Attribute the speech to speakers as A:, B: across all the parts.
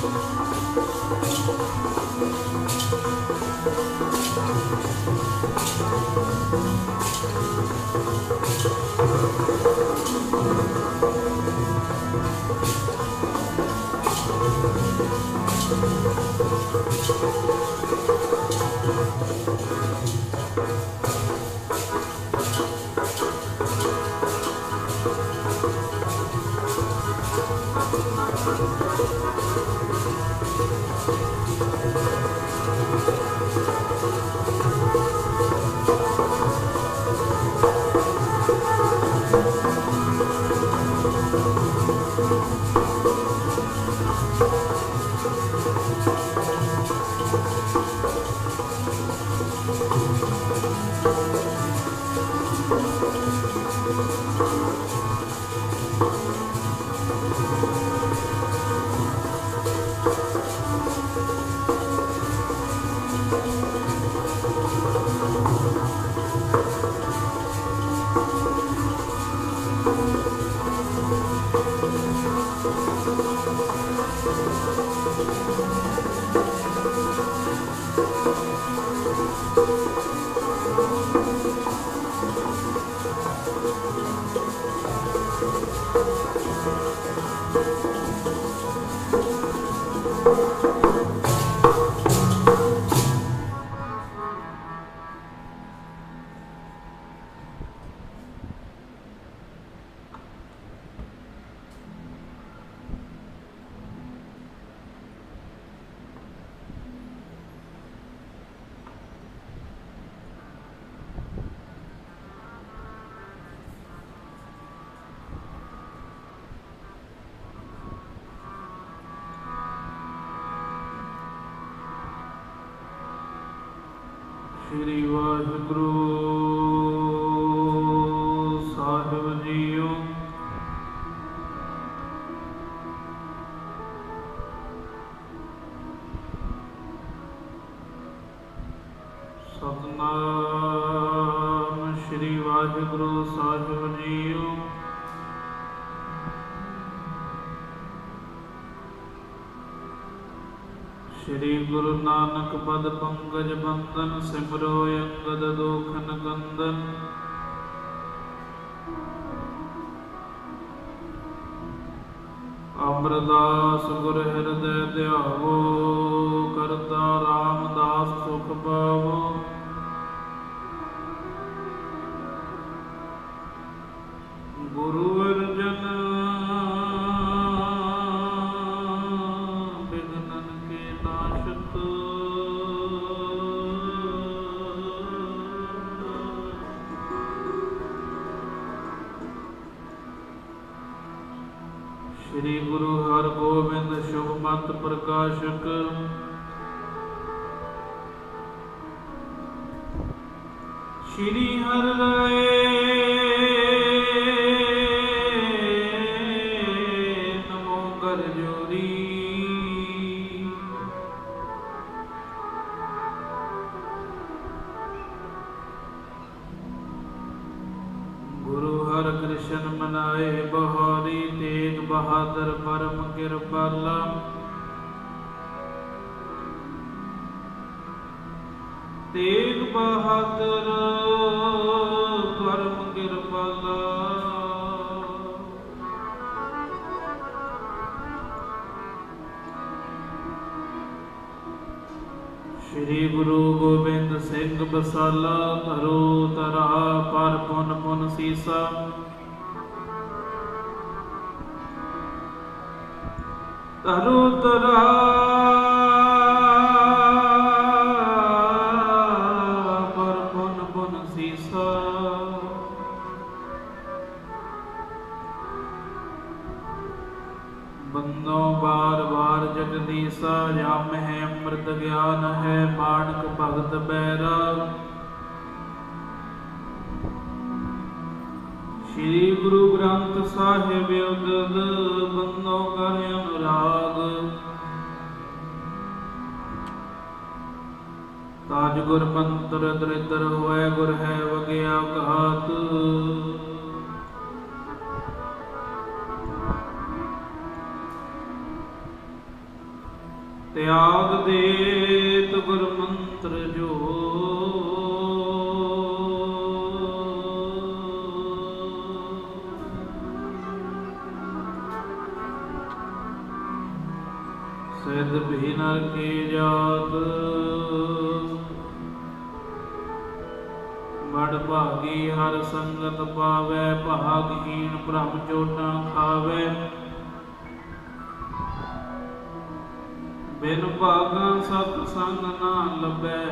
A: ਸ੍ਰੀ ਵਾਹਿਗੁਰੂ ਸਾਹਿਬ ਨਾਨਕ ਪਦ ਪੰਕਜ ਬੰਦਨ ਸਿਮਰੋ ਅੰਗਦ ਦੋਖਨ ਕੰਦਨ ਅਮਰਦਾਸ ਗੁਰ ਹਿਰਦੈ ਧਿਆਵੋ, ਕਰਤਾ ਰਾਮਦਾਸ ਸੁਖ ਪਾਵੋ। ਸ਼ੁਭ ਮਤ ਪ੍ਰਕਾਸ਼ਕ। ਸ਼੍ਰੀ ਹਰਿ ਰਾਏ ਨਮੋ ਕਰ ਜੋਰੀ ਗੁਰੂ ਹਰਿ ਕ੍ਰਿਸ਼ਨ ਮਨਾਏ ਬਹਾਰੀ ਤੇਗ ਬਹਾਦਰ ਪਰਮ ਕਿਰਪਾਲਾ। ਤੇਗ ਬਹਾਦਰ ਪਰਮ ਕਿਰਪਾਲਾ। ਸ੍ਰੀ ਗੁਰੂ ਗੋਬਿੰਦ ਸਿੰਘ ਬਸਾਲਾ, ਧਰੋ ਧਰਾ, ਪਰ ਪੁਨ ਪੁਨ ਸੀਸਾ। ਧਰੋ ਧਰਾ ਜਗਦੀਸਾ ਜਾਮ ਹੈ ਅੰਮ੍ਰਿਤ ਗਿਆਨ ਹੈ ਮਾਨਕ ਭਗਤ ਬੈਰਾ ਸ੍ਰੀ ਗੁਰੂ ਗ੍ਰੰਥ ਸਾਹਿਬ ਉਦਦ ਬੰਦੋ ਕਰ ਅਨੁਰਾਗ। ਤਾਜ ਗੁਰ ਮੰਤਰ ਦਰਿਦਰ ਹੋਏ, ਗੁਰ ਹੈ ਵਗਿਆ ਘਾਤ। ਤਿਆਗ ਦੇਤ ਗੁਰ ਮੰਤਰ ਜੋ। ਸਿਧ ਵੀ ਨਰ ਕੀ ਜਾਤ। ਬੜ ਭਾਗੀ ਹਰ ਸੰਗਤ ਪਾਵੇ, ਭਾਗਹੀਣ ਬ੍ਰਹਮ ਚੋਟਾਂ ਖਾਵੇ। ਬਿਨ ਭਾਗਾਂ ਸਤ ਸੰਗ ਨਾ ਲੱਭੈ।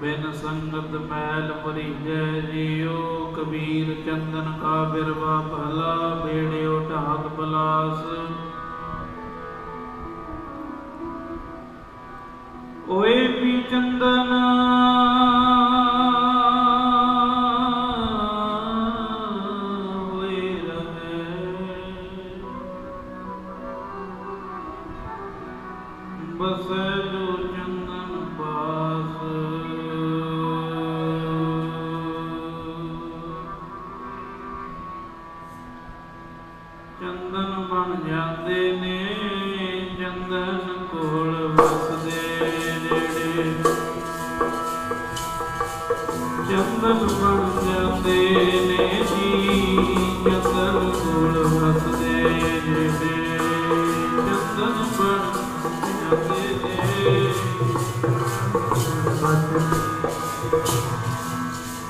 A: ਬਿਨ ਸੰਗਤ ਮੈਲ ਭਰੀਜੈ ਜਿਉ, ਕਬੀਰ ਚੰਦਨ ਕਾ ਬਿਰਵਾ ਭਲਾ, ਬੇੜਿਓ ਢਾਕ ਬਲਾਸ। ਓਏ ਪੀ ਚੰਦਨ ਚੰਦਨ ਬਣ ਜਾਂਦੇ ਨੇ ਜੀ ਚੰਦਨ ਕੋਲ ਵਸਦੇ ਜਿਹੜੇ ਚੰਦਨ ਬਣ ਨੇ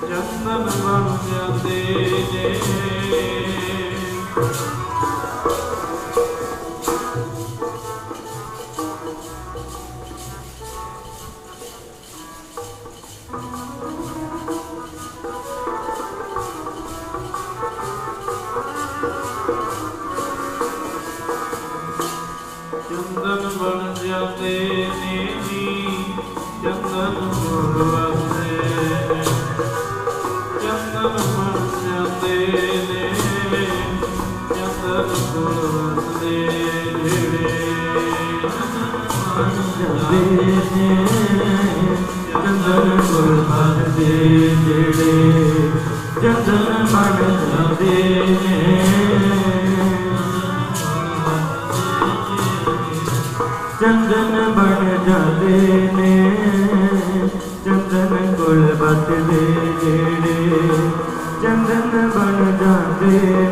A: ਚੰਦਨ ਬਣ ਨੇ। ਜਾਂਦੇ ਨੇ ਚੰਦਨ ਗੁਰ
B: ਭਗਦੇ ਜਿਹੜੇ ਚੰਦਨ ਬਣ ਜਾਂਦੇ ਨੇ, ਚੰਦਨ ਬਣ ਜਾਂਦੇ ਨੇ, ਚੰਦਨ ਗੁਲ ਬਤਦੇ ਜਿਹੜੇ ਚੰਦਨ ਬਣ ਜਾਂਦੇ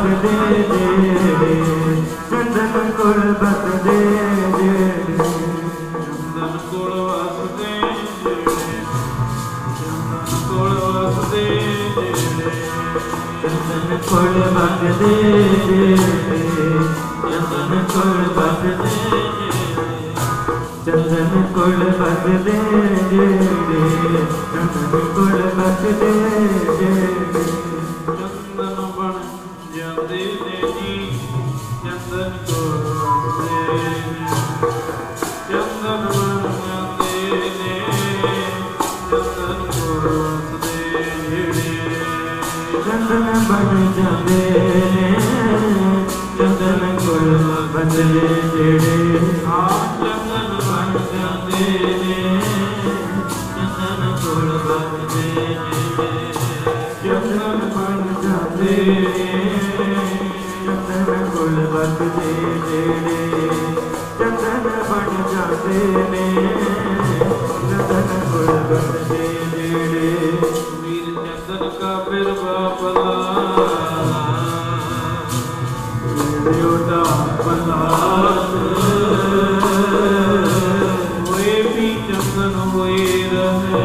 A: ਕੋਲ
B: ਬਤਦੇ ਜਿਹੜੇ ਚੰਦਨ ਕੋਲ ਬਤਦੇ ਜਿਹੜੇ।
A: ਚੰਦਨ ਕੋਲ ਵਸਦੇ ਦੇ ਚੰਦਨ ਕੋਲ ਵਸਦੇ ਜਿਹੜੇ
B: ਚੰਦਨ ਕੋਲ ਬਤਦੇ ਜਿਹੜੇ। ਚੰਦਨ ਕੋਲ ਬਤਦੇ ਚੰਦਨ ਕੋਲ ਬਤਦੇ ਜਿਹੜੇ ਚੰਦਨ ਕੋਲ ਬਤਦੇ ਜਿਹੜੇ।
A: ਚੰਦਨ ਚੰਦਨ ਬਣ ਜਾਂਦੇ ਨੇ ਚੰਦਨ ਕੋਲ
B: ਬਦਲੇ ਜਿਹੜੇ
A: ਵੀਰ ਚੰਦਨ ਕਾ ਬਿਰਵਾ ਪਲਾ
B: ਜਿਹੜੇ ਉਡਾ
A: ਪਲਾਸ ਹੋਏ ਵੀ ਚੰਦਨ ਹੋਏ ਰਹੇ ਹੋਏ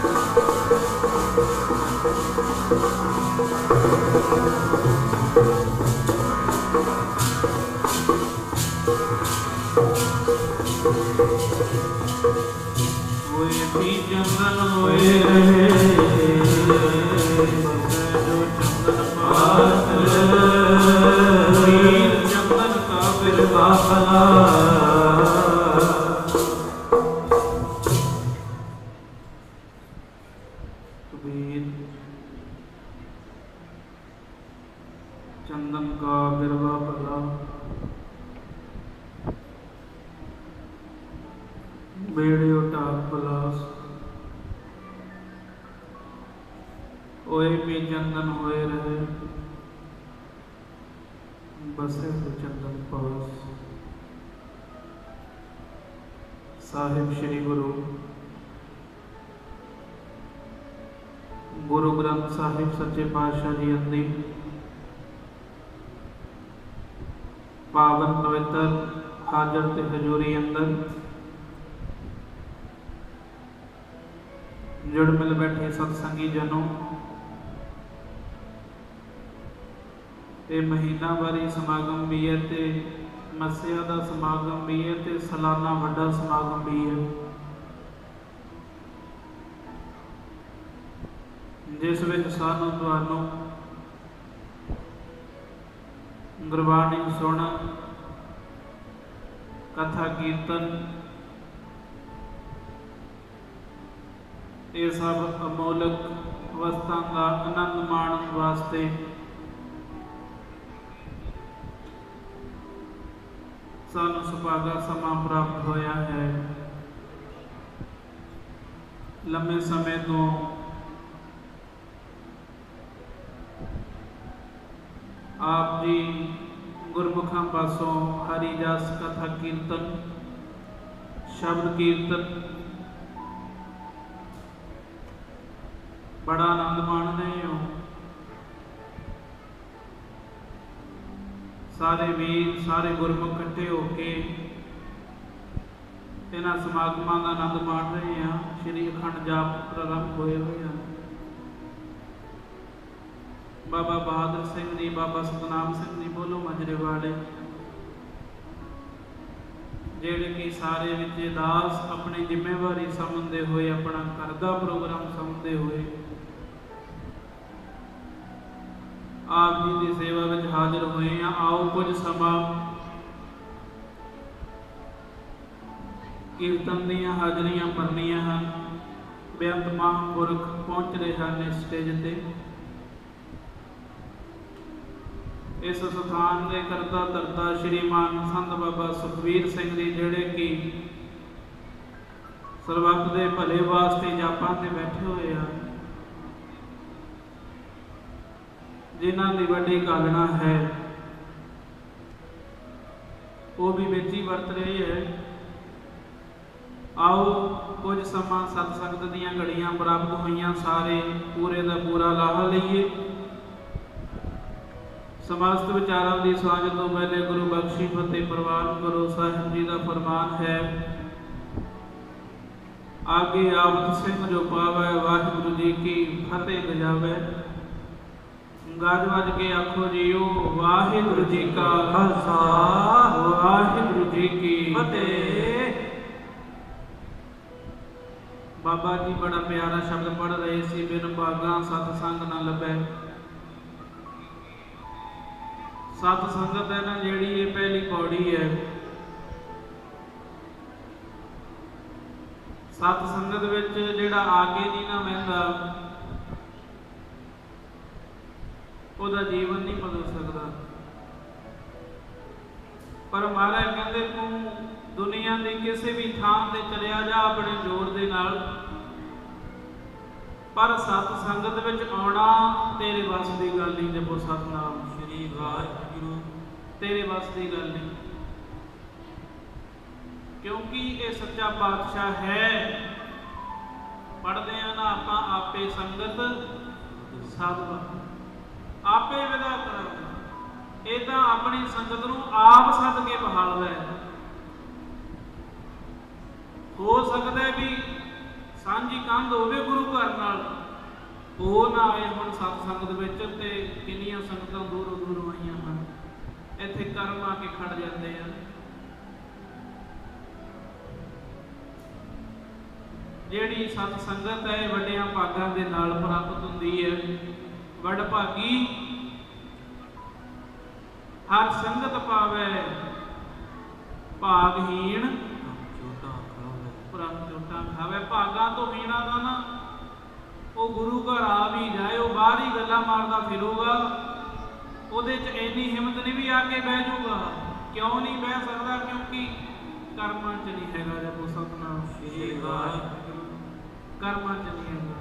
A: ਵੀ ਚੰਦਨ ਸਾਹਿਬ ਸੱਚੇ ਪਾਤਸ਼ਾਹ ਜੀ ਅੰਦੀ ਪਾਵਨ ਪਵਿੱਤਰ ਹਾਜ਼ਰ ਤੇ ਹਜ਼ੂਰੀ ਅੰਦਰ। ਜੁੜ ਮਿਲ ਬੈਠੇ ਸਤਸੰਗੀ ਜਨੋ। ਇਹ ਮਹੀਨਾਵਾਰੀ ਸਮਾਗਮ ਵੀ ਹੈ ਤੇ ਮਸਿਆ ਦਾ ਸਮਾਗਮ ਵੀ ਹੈ ਤੇ ਸਾਲਾਨਾ ਵੱਡਾ ਸਮਾਗਮ ਵੀ ਹੈ। ਜਿਸ ਵਿੱਚ ਸਾਨੂੰ ਤੁਹਾਨੂੰ ਗੁਰਬਾਣੀ ਸੁਣਨ ਕਥਾ ਕੀਰਤਨ, ਇਹ ਸਭ ਅਮੋਲਕ ਵਸਤਾਂ ਦਾ ਆਨੰਦ ਮਾਣਨ ਵਾਸਤੇ ਸਾਨੂੰ ਸੁਭਾਗਾ ਸਮਾਂ ਪ੍ਰਾਪਤ ਹੋਇਆ ਹੈ। ਲੰਮੇ ਸਮੇਂ ਤੋਂ ਆਪ ਜੀ ਗੁਰਮੁਖਾਂ ਪਾਸੋਂ ਹਰੀ ਜਸ ਕਥਾ ਕੀਰਤਨ, ਸ਼ਬਦ ਕੀਰਤਨ, ਬੜਾ ਆਨੰਦ ਮਾਣਦੇ ਹੋ। ਸਾਰੇ ਵੀਰ, ਸਾਰੇ ਗੁਰਮੁਖ ਇਕੱਠੇ ਹੋ ਕੇ ਇਹਨਾਂ ਸਮਾਗਮਾਂ ਦਾ ਆਨੰਦ ਮਾਣ ਰਹੇ ਆ ਸ਼੍ਰੀ ਅਖੰਡ ਜਾਪ ਪ੍ਰਾਰੰਭ ਹੋਏ ਹੋਏ ਹਨ ਬਾਬਾ ਬਹਾਦਰ ਸਿੰਘ ਜੀ, ਬਾਬਾ ਸਤਨਾਮ ਸਿੰਘ ਜੀ, ਬੋਲੋ ਮਜਰੇ ਵਾਲੇ। ਜਿਹੜੇ ਕਿ ਸਾਰੇ ਵਿੱਚ ਦਾਸ ਆਪਣੀ ਜ਼ਿੰਮੇਵਾਰੀ ਸਮਝਦੇ ਹੋਏ, ਆਪਣਾ ਕਰਦਾ ਪ੍ਰੋਗਰਾਮ ਸਮਝਦੇ ਹੋਏ, ਆਪ ਜੀ ਦੀ ਸੇਵਾ ਵਿੱਚ ਹਾਜ਼ਰ ਹੋਏ ਆ। ਆਓ ਕੁਝ ਸਮਾਂ ਕੀਰਤਨ ਦੀਆਂ ਹਾਜ਼ਰੀਆਂ ਭਰਨੀਆਂ ਹਨ। ਬੇਅੰਤ ਮਹਾਂਪੁਰਖ ਪਹੁੰਚ ਰਹੇ ਹਨ ਸਟੇਜ ਤੇ। ਇਸ ਸਥਾਨ ਦੇ ਕਰਤਾ ਧਰਤਾ ਸ਼੍ਰੀਮਾਨ ਸੰਤ ਬਾਬਾ ਸੁਖਵੀਰ ਸਿੰਘ ਜੀ, ਜਿਹੜੇ ਕਿ ਸਰਬੱਤ ਦੇ ਭਲੇ ਵਾਸਤੇ ਜਾਪਾਂ ਤੇ ਬੈਠੇ ਹੋਏ ਆ, ਜਿਨ੍ਹਾਂ ਦੀ ਵੱਡੀ ਗਾਲਣਾ ਹੈ। ਉਹ ਵੀ ਵਿੱਚ ਹੀ ਵਰਤ ਰਹੀ ਹੈ। ਆਓ ਕੁਝ ਸਮਾਂ ਸਤ ਸੰਗਤ ਦੀਆਂ ਘੜੀਆਂ ਪ੍ਰਾਪਤ ਹੋਈਆਂ, ਸਾਰੇ ਪੂਰੇ ਦਾ ਪੂਰਾ ਲਾਹਾ ਲਈਏ। ਸਮਸਤ ਵਿਚਾਰਾਂ ਦੀ ਸਾਂਝ ਤੋਂ ਪਹਿਲੇ ਗੁਰੂ ਬਖਸ਼ੀ ਫਤਿਹ ਪ੍ਰਵਾਨ ਕਰੋ ਸਾਹਿਬ ਜੀ ਦਾ ਫਰਮਾਨ ਹੈ ਆਗੇ ਆਵਤ ਸਿੰਘ ਜੋ ਪਾਵੇ ਵਾਹਿਗੁਰੂ ਜੀ ਕੀ ਫਤਿਹ ਗਜਾਵੇ ਗੱਜ ਵੱਜ ਕੇ ਆਖੋ ਜੀਓ ਵਾਹਿਗੁਰੂ ਜੀ ਕਾ
B: ਖਾਲਸਾ
A: ਵਾਹਿਗੁਰੂ ਜੀ ਕੀ
B: ਫਤਿਹ
A: ਬਾਬਾ ਜੀ ਬੜਾ ਪਿਆਰਾ ਸ਼ਬਦ ਪੜ ਰਹੇ ਸੀ ਬਿਨ ਭਾਗਾ ਸਤ ਸੰਗ ਨਾ ਲੱਭੈ ਸਤ ਸੰਗਤ ਹੈ ਨਾ, ਜਿਹੜੀ ਇਹ ਪਹਿਲੀ ਪੌੜੀ ਹੈ। ਸਤ ਸੰਗਤ ਵਿੱਚ ਜਿਹੜਾ ਆਗੇ ਨਹੀਂ ਨਾ ਵਹਿੰਦਾ, ਉਹਦਾ ਜੀਵਨ ਨਹੀਂ ਬਦਲ ਸਕਦਾ। ਪਰ ਮਹਾਰਾਜ ਕਹਿੰਦੇ, ਤੂੰ ਦੁਨੀਆ ਦੀ ਕਿਸੇ ਵੀ ਥਾਂ ਤੇ ਚਲਿਆ ਜਾ ਆਪਣੇ ਜ਼ੋਰ ਦੇ ਨਾਲ। ਪਰ ਸਤ ਸੰਗਤ ਵਿੱਚ ਆਉਣਾ ਤੇਰੇ ਵੱਸ ਦੀ ਗੱਲ ਨਹੀਂ ਜਪੋ ਸਤਨਾਮ, ਸ੍ਰੀ ਵਾਹਿਗੁਰੂ। ਤੇਰੇ ਵੱਸ ਦੀ ਗੱਲ ਨਹੀਂ। ਕਿਉਂਕਿ ਇਹ ਸੱਚਾ ਪਾਤਸ਼ਾਹ ਹੈ। ਪੜਦੇ ਆ ਨਾ ਆਪਾਂ ਆਪੇ ਸੰਗਤ ਸਾਧਵਾ ਆਪੇ ਵਿਦਾ ਕਰਾਂਗੇ। ਇਹ ਤਾਂ ਆਪਣੀ ਸੰਗਤ ਨੂੰ ਆਪ ਸੱਦ ਕੇ ਬਹਾਲਦਾ ਹੈ। ਹੋ ਸਕਦਾ ਵੀ ਸਾਂਝੀ ਕੰਧ ਹੋਵੇ ਗੁਰੂ ਘਰ ਨਾਲ। ਉਹ ਨਾ ਆਏ ਹੁਣ ਸਤ ਸੰਗਤ ਵਿੱਚ ਤੇ ਕਿੰਨੀਆਂ ਸੰਗਤਾਂ ਦੂਰ ਦੂਰੋਂ ਇੱਥੇ ਆ ਕੇ ਖੜ ਜਾਂਦੇ ਆ। ਜਿਹੜੀ ਸਤ ਸੰਗਤ ਹੈ ਵੱਡਿਆਂ ਭਾਗਾਂ ਦੇ ਨਾਲ ਪ੍ਰਾਪਤ ਹੁੰਦੀ ਹੈ। ਵੱਡ ਭਾਗੀ ਹਰ ਸੰਗਤ ਪਾਵੇ, ਭਾਗਹੀਣ।
B: ਛੋਟਾ ਖਾਵੇ
A: ਜੋਟਾਂ ਖਾਵੇ, ਭਾਗਾਂ ਤੋਂ ਹੀਣਾ ਦਾ ਨਾ। ਉਹ ਗੁਰੂ ਘਰ ਆ ਵੀ ਜਾਏ, ਉਹ ਬਾਹਰ ਹੀ ਗੱਲਾਂ ਮਾਰਦਾ ਫਿਰੂਗਾ। ਉਹਦੇ 'ਚ ਇੰਨੀ ਹਿੰਮਤ ਨਹੀਂ ਵੀ ਆ ਕੇ ਬਹਿ ਜਾਊਗਾ। ਕਿਉਂ ਨਹੀਂ ਬਹਿ ਸਕਦਾ? ਕਿਉਂਕਿ ਕਰਮਾਂ 'ਚ ਨਹੀਂ ਹੈਗਾ ਜਪੋ ਸਤਨਾਮ।
B: ਸ੍ਰੀ ਵਾਹਿਗੁਰੂ।
A: ਕਰਮਾਂ 'ਚ ਨਹੀਂ ਹੈਗਾ।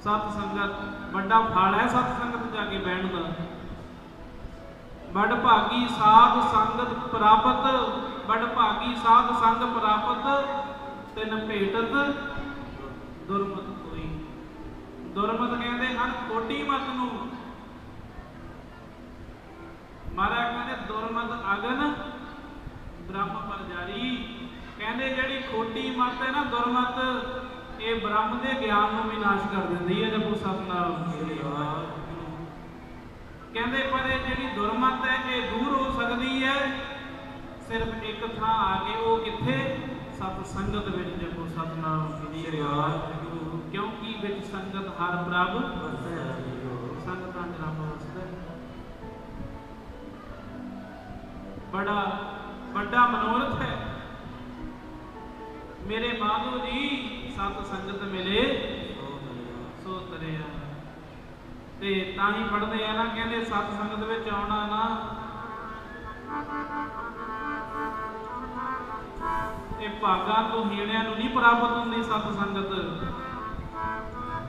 A: ਸਤ ਸੰਗਤ ਵੱਡਾ ਫਲ ਹੈ ਸਤ ਸੰਗਤ ਜਾ ਕੇ ਬਹਿਣ ਦਾ। ਬੜ ਭਾਗੀ ਸਾਧ ਸੰਗਤ ਪ੍ਰਾਪਤ ਬੜ ਭਾਗੀ ਸਾਧ ਸੰਗ ਪ੍ਰਾਪਤ ਤਿਨ ਭੇਟਤ ਦੁਰਮਤ ਕੋਈ। ਦੁਰਮਤ ਕਹਿੰਦੇ ਹਨ ਖੋਟੀ ਮਤ ਨੂੰ। ਮਹਾਰਾਜ ਕਹਿੰਦੇ, ਦੁਰਮਤ ਅਗਨ ਬ੍ਰਹਮ ਪਰ ਕਹਿੰਦੇ ਜਿਹੜੀ ਖੋਟੀ ਮਤ ਹੈ ਨਾ, ਦੁਰਮਤ, ਇਹ ਬ੍ਰਹਮ ਦੇ ਗਿਆਨ ਨੂੰ ਵਿਨਾਸ਼ ਕਰ ਦਿੰਦੀ ਹੈ ਜਪੋ ਸਤਨਾਮ ਕਹਿੰਦੇ, ਪਰ ਇਹ ਜਿਹੜੀ ਦੁਰਮਤ ਹੈ, ਇਹ ਦੂਰ ਹੋ ਸਕਦੀ ਹੈ। ਸਿਰਫ ਇੱਕ ਥਾਂ ਆ ਕੇ ਉਹ ਕਿੱਥੇ? ਸਤ ਸੰਗਤ ਵਿੱਚ ਜਪੋ ਸਤਨਾਮ
B: ਸ੍ਰੀ ਵਾਹਿਗੁਰੂ
A: ਕਿਉਂਕਿ ਵਿੱਚ ਸੰਗਤ ਹਰ ਪ੍ਰਭ
B: ਵਸੈ
A: ਸੰਗਤਾਂ ਚ ਰੱਬ ਵਸਦਾ ਬੜਾ ਵੱਡਾ ਮਨੋਰਥ ਹੈ। ਮੇਰੇ ਮਾਧੋ ਜੀ, ਸਤ ਸੰਗਤ ਮਿਲੇ।
B: ਸੋ
A: ਤਰਿਆ। ਤੇ ਤਾਂ ਹੀ ਪੜਦੇ ਆ ਨਾ, ਕਹਿੰਦੇ ਸਤ ਸੰਗਤ ਵਿੱਚ ਆਉਣਾ ਨਾ। ਇਹ ਭਾਗਾਂ ਤੋਂ ਹੀਣਿਆਂ ਨੂੰ ਨਹੀਂ ਪ੍ਰਾਪਤ ਹੁੰਦੀ ਸਤ ਸੰਗਤ।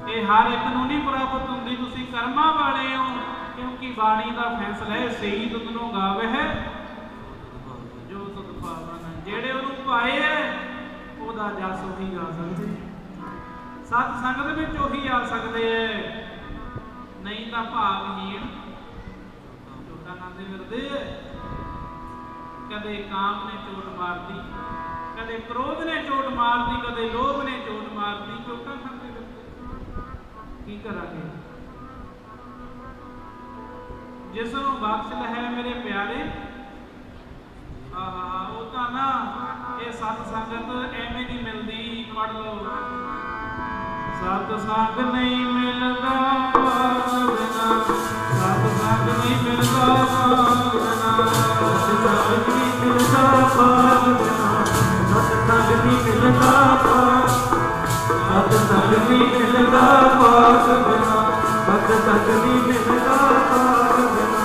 A: ਇਹ ਹਰ ਇੱਕ ਨੂੰ ਨਹੀਂ ਪ੍ਰਾਪਤ ਹੁੰਦੀ, ਤੁਸੀਂ ਕਰਮਾਂ ਵਾਲੇ ਹੋ, ਕਿਉਂਕਿ ਬਾਣੀ ਦਾ ਫੈਸਲਾ ਹੈ, ਸਹੀ ਤੁਧ ਨੂੰ ਜੋ ਤੁਧ ਜਿਹੜੇ ਉਹਨੂੰ ਪਾਏ ਹੈ, ਉਹਦਾ ਜਸ ਉਹੀ ਗਾ ਸਕਦੇ ਸਤ ਸੰਗਤ ਵਿੱਚ ਉਹੀ ਆ ਸਕਦੇ ਐ ਨਹੀਂ ਤਾਂ ਭਾਗਹੀਣ ਛੋਟਾ ਨਾਂਦੇ ਫਿਰਦੇ ਕਦੇ ਕਾਮ ਨੇ ਚੋਟ ਮਾਰਦੀ, ਕਦੇ ਕ੍ਰੋਧ ਨੇ ਚੋਟ ਮਾਰਦੀ, ਕਦੇ ਲੋਭ ਨੇ ਚੋਟ ਮਾਰਦੀ ਚੋਟਾਂ ਕੀ ਕਰਾਂਗੇ? ਜਿਸ ਨੂੰ ਬਖਸ਼ ਹੈ ਮੇਰੇ ਪਿਆਰੇ, ਆਹਾ, ਉਹ ਤਾਂ ਨਾ ਇਹ ਸਤ ਸੰਗਤ ਐਵੇਂ ਨਹੀਂ ਮਿਲਦੀ ਪੜ ਲਓ। ਸਤ ਸੰਗ ਨਹੀਂ ਮਿਲਦਾ ਬਿਨਾ। ਸਤ ਸੰਗ ਨਹੀਂ ਮਿਲਦਾ ਬਿਨਾ।
B: ਸਤ ਸੰਗ ਨਹੀਂ ਮਿਲਦਾ ਬਿਨਾ। ਸਤ ਸੰਗ ਨਹੀਂ ਮਿਲਦਾ ਭਾਗ ਸਤ ਸੰਗ ਨਹੀਂ ਮਿਲਦਾ ਭਾਗ ਬਿਨਾ ਸਤ ਸੰਗ ਨਹੀਂ ਮਿਲਦਾ ਭਾਗ ਬਿਨਾ।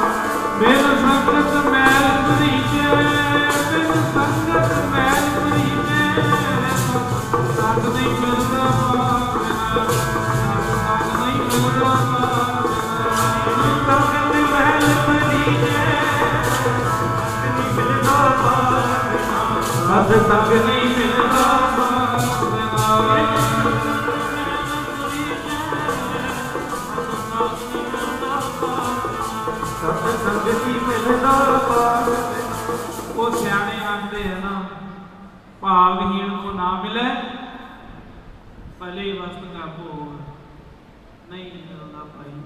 A: ਬਿਨ ਸੰਗਤ ਮੈਲ ਭਰੀਜੇ ਬਿਨ ਸੰਗਤ ਮੈਲ ਭਰੀਜੇ ਸੰਗ ਨਹੀਂ ਮਿਲਦਾ ਭਾਗ ਬਿਨਾ, ਸੰਗ ਨਹੀਂ ਮਿਲਦਾ ਭਾਗ ਬਿਨਾ।
B: ਸੰਗਤ ਮਹਿਲ ਭਰੀ ਜੇ ਨਹੀਂ ਮਿਲਦਾ ਭਾਗ ਬਿਨਾ ਸਤ ਸੰਗ ਨਹੀਂ ਮਿਲਦਾ ਭਾਗ ਸਤ ਮਿਲਦਾ ਭਾਗ
A: ਉਹ ਸਿਆਣੇ ਆਖਦੇ ਹਨ ਭਾਵਹੀਣ ਕੋ ਨਾ ਮਿਲੇ ਭਲੇ ਵਸਤ ਕਾ ਭੋਗ ਨਹੀਂ ਮਿਲਦਾ ਭਾਈ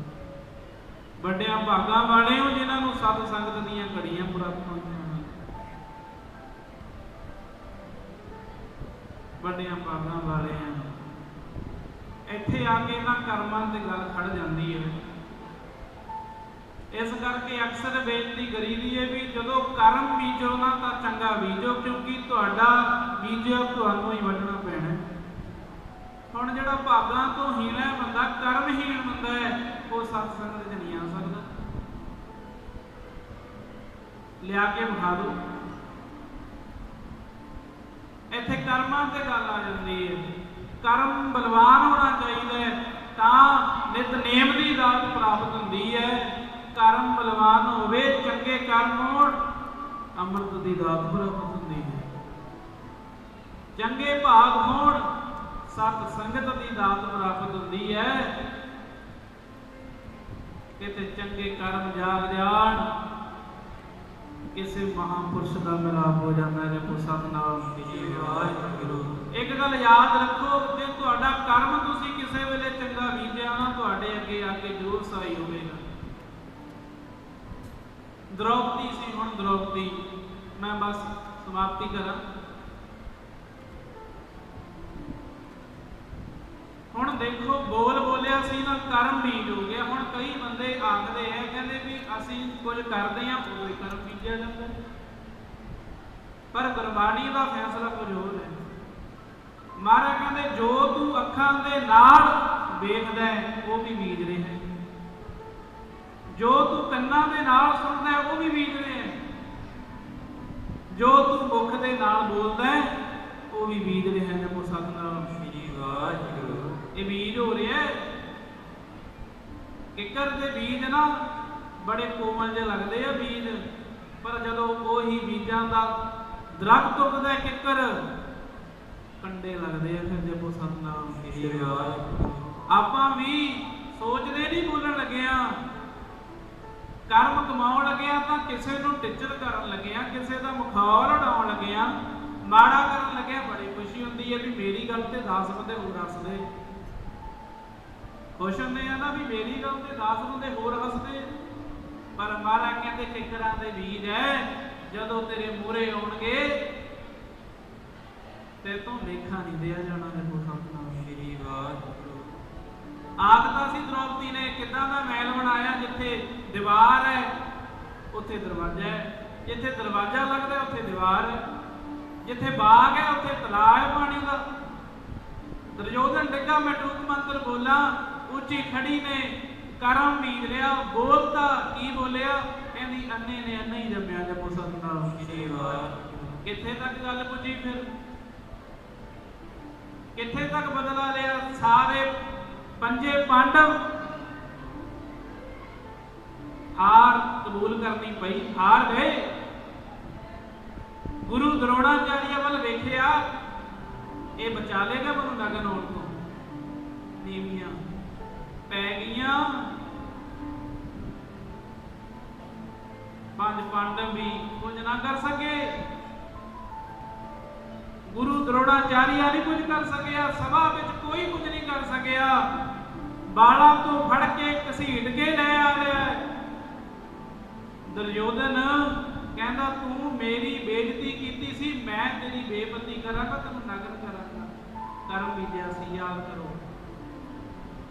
A: ਵੱਡਿਆਂ ਭਾਗਾਂ ਵਾਲੇ ਹੋ ਜਿਨ੍ਹਾਂ ਨੂੰ ਸਤ ਸੰਗਤ ਦੀਆਂ ਘੜੀਆਂ ਪ੍ਰਾਪਤ ਹੋਈਆਂ। ਵੱਡਿਆਂ ਭਾਗਾਂ ਵਾਲੇ ਆ। ਇੱਥੇ ਆ ਕੇ ਨਾ ਕਰਮਾਂ ਤੇ ਗੱਲ ਖੜ ਜਾਂਦੀ ਹੈ ਇਸ ਕਰਕੇ ਅਕਸਰ ਬੇਨਤੀ ਕਰੀਦੀ ਹੈ ਵੀ ਜਦੋਂ ਕਰਮ ਬੀਜੋ ਨਾ ਤਾਂ ਚੰਗਾ ਬੀਜੋ, ਕਿਉਂਕਿ ਤੁਹਾਡਾ ਬੀਜਿਆ ਤੁਹਾਨੂੰ ਹੀ ਵੱਢਣਾ ਪੈਣਾ। ਹੁਣ ਜਿਹੜਾ ਭਾਗਾਂ ਤੋਂ ਹੀਣਾ ਹੈ ਬੰਦਾ, ਕਰਮਹੀਣ ਬੰਦਾ ਹੈ, ਉਹ ਸਤਸੰਗ 'ਚ ਨਹੀਂ ਆ ਸਕਦਾ। ਲਿਆ ਕੇ ਵਿਖਾ ਦਿਓ। ਇੱਥੇ ਕਰਮਾਂ ਤੇ ਗੱਲ ਆ ਜਾਂਦੀ ਹੈ ਕਰਮ ਬਲਵਾਨ ਹੋਣਾ ਚਾਹੀਦਾ ਹੈ ਤਾਂ ਨਿਤ ਨੇਮ ਦੀ ਦਾਤ ਪ੍ਰਾਪਤ ਹੁੰਦੀ ਹੈ ਕਰਮ ਬਲਵਾਨ ਹੋਵੇ, ਚੰਗੇ ਕਰਮ ਹੋਣ, ਅੰਮ੍ਰਿਤ ਦੀ ਦਾਤ ਪ੍ਰਾਪਤ ਹੁੰਦੀ ਹੈ ਚੰਗੇ ਭਾਗ ਹੋਣ, ਸਤ ਸੰਗਤ ਦੀ ਦਾਤ ਪ੍ਰਾਪਤ ਹੁੰਦੀ ਹੈ ਕਿਤੇ ਚੰਗੇ ਕਰਮ ਜਾਗ ਜਾਣ ਕਿਸੇ ਮਹਾਪੁਰਸ਼ ਦਾ ਮਿਲਾਪ ਹੋ ਜਾਂਦਾ ਹੈ ਜਪੋ ਸਤਨਾਮ
B: ਜੀ, ਵਾਹਿਗੁਰੂ।
A: ਇੱਕ ਗੱਲ ਯਾਦ ਰੱਖੋ ਜੇ ਤੁਹਾਡਾ ਕਰਮ ਤੁਸੀਂ ਕਿਸੇ ਵੇਲੇ ਚੰਗਾ ਬੀਜਿਆ ਨਾ ਤੁਹਾਡੇ ਅੱਗੇ ਆ ਕੇ ਜ਼ਰੂਰ ਸਹਾਈ ਹੋਵੇਗਾ। ਦ੍ਰੋਪਦੀ ਸੀ, ਹੁਣ ਦ੍ਰੋਪਦੀ। ਮੈਂ ਬਸ ਸਮਾਪਤੀ ਕਰਾਂ। ਹੁਣ ਦੇਖੋ, ਬੋਲ ਬੋਲਿਆ ਸੀ ਨਾ, ਕਰਮ ਬੀਜ ਹੋ ਗਿਆ। ਹੁਣ ਕਈ ਬੰਦੇ ਆਖਦੇ ਆ, ਕਹਿੰਦੇ ਵੀ ਅਸੀਂ ਕੁਝ ਕਰਦੇ ਆ ਉਹ ਕਰਮ ਬੀਜਿਆ ਜਾਂਦਾ ਪਰ ਗੁਰਬਾਣੀ ਦਾ ਫੈਸਲਾ ਕੁਝ ਹੋਰ ਹੈ। ਮਹਾਰਾਜ ਕਹਿੰਦੇ, ਜੋ ਤੂੰ ਅੱਖਾਂ ਦੇ ਨਾਲ ਵੇਖਦਾ ਉਹ ਵੀ ਬੀਜ ਰਿਹਾ ਹੈ। ਜੋ ਤੂੰ ਕੰਨਾਂ ਦੇ ਨਾਲ ਸੁਣਦਾ ਉਹ ਵੀ ਬੀਜ ਰਿਹਾ ਹੈ। ਜੋ ਤੂੰ ਮੁਖ ਦੇ ਨਾਲ ਬੋਲਦਾ ਉਹ ਵੀ ਬੀਜ ਰਿਹਾ ਹੈ। ਜਪੋ ਸਤਨਾਮ
B: ਜੀ ਵਾਹਿਗੁਰੂ।
A: ਇਹ ਬੀਜ ਹੋ ਰਿਹਾ ਹੈ ਕਿੱਕਰ ਦੇ ਬੀਜ ਨਾ ਬੜੇ ਕੋਮਲ ਜਿਹੇ ਲੱਗਦੇ ਆ ਬੀਜ ਪਰ ਜਦੋਂ ਉਹੀ ਬੀਜਾਂ ਦਾ ਦਰਖਤ ਉੱਗਦਾ ਕਿੱਕਰ ਕੰਡੇ ਲੱਗਦੇ ਆ ਫਿਰ ਜਪੋ ਸਤਨਾਮ
B: ਜੀ ਵਾਹਿਗੁਰੂ।
A: ਆਪਾਂ ਵੀ ਸੋਚਦੇ ਨਹੀਂ ਬੋਲਣ ਲੱਗਿਆ ਕਰਮ ਕਮਾਉਣ ਲੱਗਿਆ ਤਾਂ ਕਿਸੇ ਨੂੰ ਟਿੱਚਰ ਕਰਨ ਲੱਗਿਆ ਕਿਸੇ ਦਾ ਮਖੌਲ ਉਡਾਉਣ ਲੱਗਿਆ ਮਾੜਾ ਕਰਨ ਲੱਗਿਆ ਬੜੀ ਖੁਸ਼ੀ ਹੁੰਦੀ ਹੈ ਵੀ ਮੇਰੀ ਗੱਲ ਤੇ 10 ਬੰਦੇ ਹੋਰ ਹੱਸਦੇ। ਖੁਸ਼ ਹੁੰਦੇ ਆ ਨਾ ਵੀ ਮੇਰੀ ਗੱਲ ਤੇ 10 ਬੰਦੇ ਹੋਰ ਹੱਸਦੇ ਪਰ ਮਾਰਾ ਕਹਿੰਦੇ ਕਿਕਰਾਂ ਦੇ ਬੀਜ ਹੈ ਜਦੋਂ ਤੇਰੇ ਮੂਹਰੇ ਆਉਣਗੇ ਤੇ ਤੂੰ ਲੇਖਾ ਨਹੀਂ ਦਿਆ ਜਾਣਾ ਦੇਖੋ ਸਤਨਾਮ
B: ਜੀ ਵਾਹਿਗੁਰੂ।
A: ਆਖਦਾ ਸੀ ਦ੍ਰੋਪਦੀ ਨੇ ਕਿੱਦਾਂ ਦਾ ਮਹਿਲ ਬਣਾਇਆ ਜਿੱਥੇ ਦੀਵਾਰ ਹੈ ਉੱਥੇ ਦਰਵਾਜ਼ਾ ਹੈ ਜਿੱਥੇ ਦਰਵਾਜ਼ਾ ਲੱਗਦਾ ਉੱਥੇ ਦੀਵਾਰ ਹੈ ਜਿੱਥੇ ਬਾਗ ਹੈ ਉੱਥੇ ਤਲਾਅ ਹੈ ਪਾਣੀ ਦਾ। ਦੁਰਯੋਧਨ ਡਿੱਗਾ ਮੈਂ ਟੂਕ ਮੰਤਰ ਬੋਲਾਂ ਉੱਚੀ ਖੜੀ ਨੇ ਕਰਮ ਬੀਜ ਲਿਆ ਬੋਲਤਾ ਕੀ ਬੋਲਿਆ? ਕਹਿੰਦੀ, ਅੰਨੇ ਨੇ, ਅੰਨੇ ਹੀ ਜੰਮਿਆ ਜਪੋ ਸਤਨਾਮ
B: ਜੀ ਵਾਹਿਗੁਰੂ
A: ਕਿੱਥੇ ਤੱਕ ਗੱਲ ਪੁੱਜੀ ਫਿਰ? ਕਿੱਥੇ ਤੱਕ ਬਦਲਾ ਲਿਆ? ਸਾਰੇ ਪੰਜੇ ਪਾਂਡਵ ਹਾਰ ਕਬੂਲ ਕਰਨੀ ਪਈ, ਹਾਰ ਗਏ। ਗੁਰੂ ਦਰੋਣਾਚਾਰੀਆ ਵੱਲ ਵੇਖਿਆ, ਇਹ ਬਚਾ ਲੇਗਾ ਮੈਨੂੰ ਨਗਨ ਹੋਣ ਤੋਂ। ਨੀਵੀਆਂ। ਪੈ ਗਈਆਂ। ਪੰਜ ਪਾਂਡਵ ਵੀ ਕੁਝ ਨਾ ਕਰ ਸਕੇ। ਗੁਰੂ ਦਰੋਣਾਚਾਰੀਆ ਨਹੀਂ ਕੁਝ ਕਰ ਸਕਿਆ, ਸਭਾ ਵਿੱਚ ਕੋਈ ਕੁਝ ਨਹੀਂ ਕਰ ਸਕਿਆ। ਬਾਲਾਂ ਤੋਂ ਫੜ ਕੇ ਘਸੀਟ ਕੇ ਲੈ ਆ ਰਿਹਾ ਹੈ। ਦੁਰਯੋਧਨ ਕਹਿੰਦਾ, ਤੂੰ ਮੇਰੀ ਬੇਇੱਜ਼ਤੀ ਕੀਤੀ ਸੀ, ਮੈਂ ਤੇਰੀ ਬੇਇੱਜ਼ਤੀ ਕਰਾਂਗਾ, ਤੈਨੂੰ ਨਗਰ ਕਰਾਂਗਾ। ਕਰਮ ਬੀਜਿਆ ਸੀ, ਯਾਦ ਕਰੋ।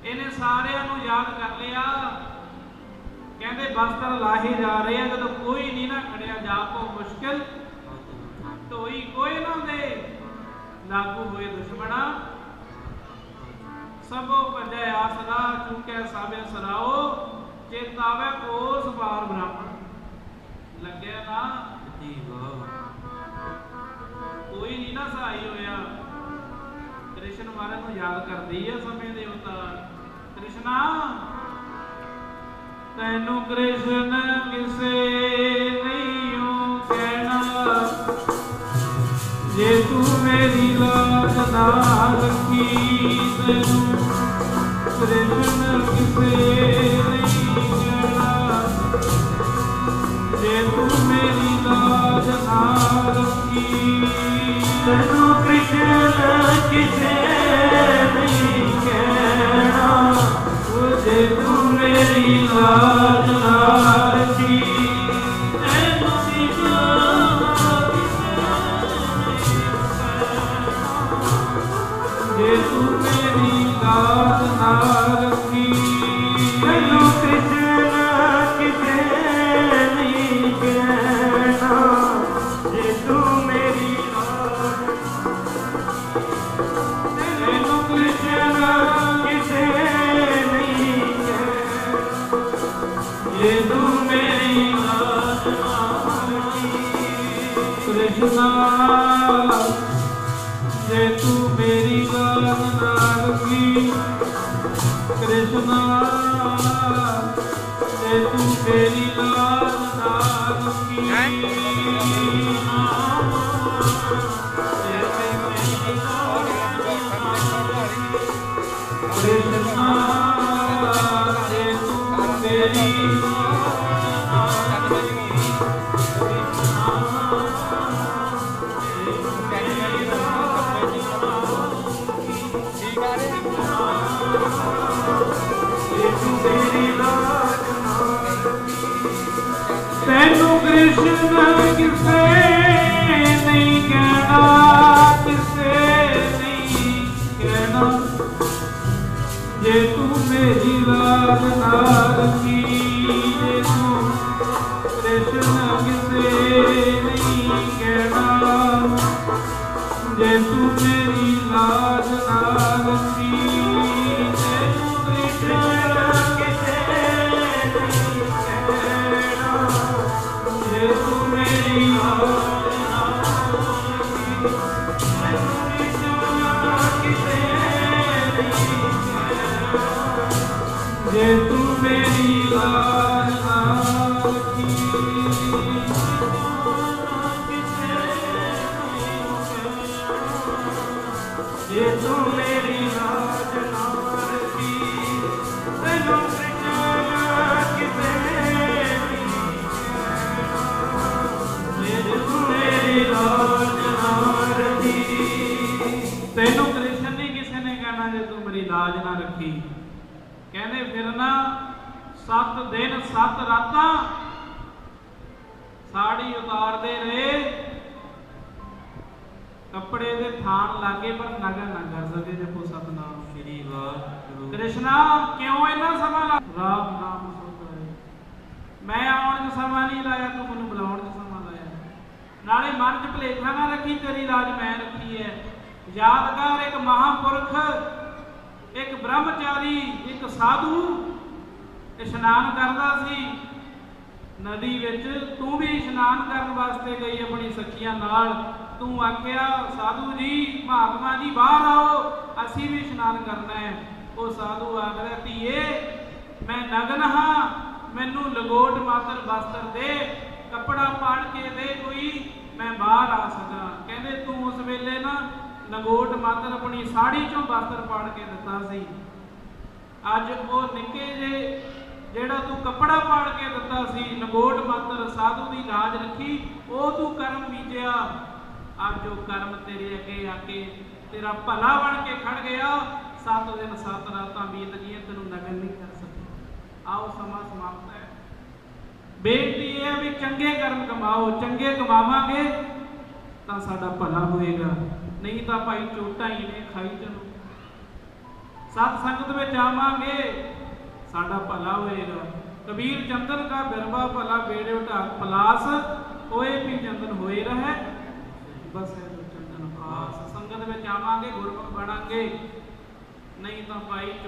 A: ਇਹਨੇ ਸਾਰਿਆਂ ਨੂੰ ਯਾਦ ਕਰ ਲਿਆ। ਕਹਿੰਦੇ ਬਸਤਰ ਲਾਹੇ ਜਾ ਰਹੇ ਆ ਜਦੋਂ ਕੋਈ ਨਹੀਂ ਨਾ ਖੜਿਆ ਜਾ ਕੋ ਮੁਸ਼ਕਿਲ। ਢੋਈ ਕੋਈ ਨਾ ਦੇ ਲਾਗੂ ਹੋਏ ਦੁਸ਼ਮਣਾ। ਸਭੋ ਭਜੈ ਆਸਰਾ ਚੁਕੈ ਸਾਬੇ ਸਰਾਓ ਚੇਤਾਵੇ ਕੋਸ ਬਾਰ ਬ੍ਰਾਹਮਣ। ਲੱਗਿਆ ਨਾ ਕੋਈ ਨਹੀਂ ਨਾ ਸਹਾਈ ਹੋਇਆ। ਕ੍ਰਿਸ਼ਨ ਮਹਾਰਾਜ ਨੂੰ ਯਾਦ ਕਰਦੀ ਹੈ ਸਮੇਂ ਦੇ ਉਤਾਰ। ਕ੍ਰਿਸ਼ਨਾ ਤੈਨੂੰ ਕ੍ਰਿਸ਼ਨ ਕਿਸੇ ਨਹੀਂ ਓ ਕਹਿਣਾ। ਜੇ ਤੂੰ ਮੇਰੀ ਲਾਜ ਨਾ ਰੱਖੀ ਤੈਨੂੰ, ਕ੍ਰਿਸ਼ਨ ਕਿਸੇ ਨਹੀਂ ਕਹਿਣਾ। ਜੇ ਤੂੰ ਮੇਰੀ ਲਾਜ ਨਾ ਰੱਖੀ
B: ਤੈਨੂੰ, ਕ੍ਰਿਸ਼ਨ ਕਿਸੇ
A: ਜੇ। ਤੂੰ ਨਾ ਰੱਖੀ
B: ਨਹੀਂ ਕਹਿਣਾ। ਜੇ ਤੂੰ ਮੇਰੀ
A: ਗੱਲ ਨਾ ਰੱਖੀ ਕ੍ਰਿਸ਼ਨਾ ਜੇ ਤੂੰ ਮੇਰੀ ਗੱਲ ਨਾ ਰੱਖੀ ਕ੍ਰਿਸ਼ਨਾ ਤੈਨੂੰ ਕ੍ਰਿਸ਼ਨ ਕਿਸੇ ਨਹੀਂ ਕਹਿਣਾ ਕਿਸੇ ਨਹੀਂ ਕਹਿਣਾ। ਜੇ ਤੂੰ ਮੇਰੀ ਲਾਜ ਨਾ ਰੱਖੀ
B: ਲਾਜ ਨਾ ਰੱਖੀ।
A: ਕਹਿੰਦੇ ਫਿਰ ਨਾ 7 ਦਿਨ 7 ਰਾਤਾਂ ਸਾੜੀ ਉਤਾਰਦੇ ਰਹੇ। ਕੱਪੜੇ ਦੇ ਥਾਨ ਲਾਗੇ, ਪਰ ਨਗਰ ਨਾ ਕਰ ਸਕੇ ਜਪੋ ਸਤਨਾਮ
B: ਸ੍ਰੀ ਵਾਹਿਗੁਰੂ।
A: ਕ੍ਰਿਸ਼ਨਾ, ਕਿਉਂ ਇੰਨਾ ਸਮਾਂ ਲਾ ਰਾਮ ਨਾਮ ਸੁਣਦਾ ਮੈਂ ਆਉਣ 'ਚ ਸਮਾਂ ਨਹੀਂ ਲਾਇਆ, ਤੂੰ ਮੈਨੂੰ ਬੁਲਾਉਣ 'ਚ ਸਮਾਂ ਲਾਇਆ। ਨਾਲੇ ਮਨ 'ਚ ਭੁਲੇਖਾ ਨਾ ਰੱਖੀ, ਤੇਰੀ ਰਾਜ ਮੈਂ ਰੱਖੀ ਹੈ। ਯਾਦਗਾਰ ਇੱਕ ਮਹਾਪੁਰਖ ਇੱਕ ਬ੍ਰਹਮਚਾਰੀ, ਇੱਕ ਸਾਧੂ ਇਸ਼ਨਾਨ ਕਰਦਾ ਸੀ। ਨਦੀ ਵਿੱਚ ਤੂੰ ਵੀ ਇਸ਼ਨਾਨ ਕਰਨ ਵਾਸਤੇ ਗਈ ਆਪਣੀ ਸਖੀਆਂ ਨਾਲ। ਤੂੰ ਆਖਿਆ, ਸਾਧੂ ਜੀ, ਮਹਾਤਮਾ ਜੀ, ਬਾਹਰ ਆਓ, ਅਸੀਂ ਵੀ ਇਸ਼ਨਾਨ ਕਰਨਾ ਹੈ। ਉਹ ਸਾਧੂ ਆਖਦਾ ਧੀਏ, ਮੈਂ ਨਗਨ ਹਾਂ, ਮੈਨੂੰ ਲਗੋਟ ਮਾਤਰ ਵਸਤਰ ਦੇ, ਕੱਪੜਾ ਪਾਣ ਕੇ ਦੇ ਕੋਈ, ਮੈਂ ਬਾਹਰ ਆ ਸਕਾਂ। ਕਹਿੰਦੇ, ਤੂੰ ਉਸ ਵੇਲੇ ਨਾ ਲੰਗੋਟ ਮਾਤਰ ਆਪਣੀ ਸਾੜੀ ਚੋਂ ਵਸਤਰ ਪਾੜ ਕੇ ਦਿੱਤਾ ਸੀ। ਅੱਜ ਉਹ ਨਿੱਕੇ ਜੇ ਜਿਹੜਾ ਤੂੰ ਕੱਪੜਾ ਪਾੜ ਕੇ ਦਿੱਤਾ ਸੀ ਲੰਗੋਟ ਮਾਤਰ ਸਾਧੂ ਦੀ ਲਾਜ ਰੱਖੀ, ਉਹ ਤੂੰ ਕਰਮ ਬੀਜਿਆ। ਅੱਜ ਉਹ ਕਰਮ ਤੇਰੇ ਅੱਗੇ ਆ ਕੇ ਤੇਰਾ ਭਲਾ ਬਣ ਕੇ ਖੜ ਗਿਆ। ਸੱਤ ਦਿਨ ਸੱਤ ਰਾਤਾਂ ਬੀਤ ਗਈਆਂ, ਤੈਨੂੰ ਨਗਨ ਨਹੀਂ ਕਰ ਸਕਿਆ। ਆਓ ਸਮਾਂ ਸਮਾਪਤ ਹੈ। ਬੇਨਤੀ ਇਹ ਹੈ ਵੀ ਚੰਗੇ ਕਰਮ ਕਮਾਓ, ਚੰਗੇ ਕਮਾਵਾਂਗੇ, ਤਾਂ ਸਾਡਾ ਭਲਾ ਹੋਏਗਾ। ਨਹੀਂ ਤਾਂ ਭਾਈ ਚੋਟਾਂ ਹੀ ਨੇ ਖਾਈ ਚਲੋ ਸਤ ਸੰਗਤ ਵਿੱਚ ਆਵਾਂਗੇ, ਸਾਡਾ ਭਲਾ ਹੋਏਗਾ। ਕਬੀਰ ਚੰਦਨ ਕਾ ਬਿਰਵਾ ਭਲਾ ਬੇੜੇ ਢਾਕ ਪਲਾਸ ਹੋਏ ਵੀ ਚੰਦਨ ਹੋਏ ਰਹੇ। ਬਸ ਹੈ ਚੰਦਨ ਖਾਸ ਸੰਗਤ ਵਿੱਚ ਆਵਾਂਗੇ, ਗੁਰਮੁਖ ਬਣਾਂਗੇ। ਨਹੀਂ ਤਾਂ ਭਾਈ